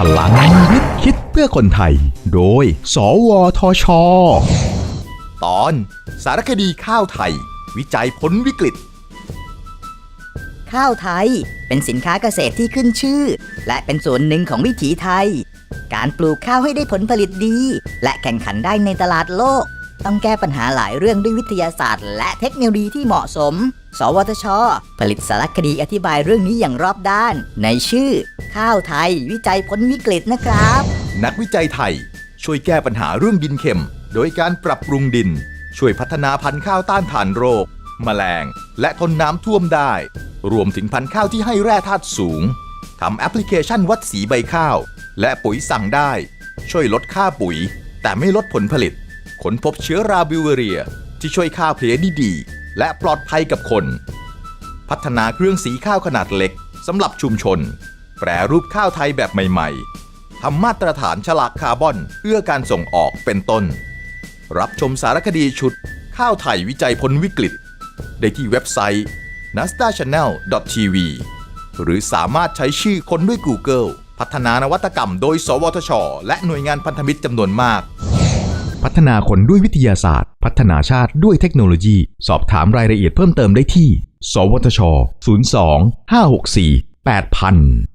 พลังวิทย์คิดเพื่อคนไทย โดย สวทช ตอนสารคดีข้าวไทย วิจัยพ้นวิกฤต ข้าวไทยเป็นสินค้าเกษตรที่ขึ้นชื่อ และเป็นส่วนหนึ่งของวิถีไทย การปลูกข้าวให้ได้ผลผลิตดี และแข่งขันได้ในตลาดโลก ต้องแก้ปัญหาหลายเรื่องด้วยวิทยาศาสตร์ และเทคโนโลยีที่เหมาะสม สวทช ผลิตสารคดีอธิบายเรื่องนี้อย่างรอบด้าน ในชื่อ ข้าวไทยวิจัยพ้นวิกฤตนะครับ นักวิจัยไทย ช่วยแก้ปัญหาเรื่องดินเค็ม โดยการปรับปรุงดิน ช่วยพัฒนาพันธุ์ข้าวต้านทานโรค แมลง และทนน้ำท่วมได้ รวมถึงพันธุ์ข้าวที่ให้แร่ธาตุสูงทำแอปพลิเคชันวัดสีใบข้าว และปุ๋ยสั่งได้ ช่วยลดค่าปุ๋ย แต่ไม่ลดผลผลิตค้นพบเชื้อราบิวเรีย ที่ช่วยฆ่าเพลี้ยด้ดีและปลอดภัยกับคน พัฒนาเครื่องสีข้าวขนาดเล็กสำหรับชุมชน แปรรูปข้าวไทยแบบใหม่ ๆทำมาตรฐานฉลากคาร์บอนเพื่อการส่งออกเป็นต้น รับชมสารคดีชุด ข้าวไทยวิจัยพ้นวิกฤต ได้ที่เว็บไซต์ nastachannel.tv หรือสามารถใช้ชื่อคนด้วย Google พัฒนานวัตกรรมโดย สวทช และหน่วยงานพันธมิตรจำนวนมาก พัฒนาคนด้วยวิทยาศาสตร์ พัฒนาชาติด้วยเทคโนโลยี สอบถามรายละเอียดเพิ่มเติมได้ที่ สวทช 02 564 8000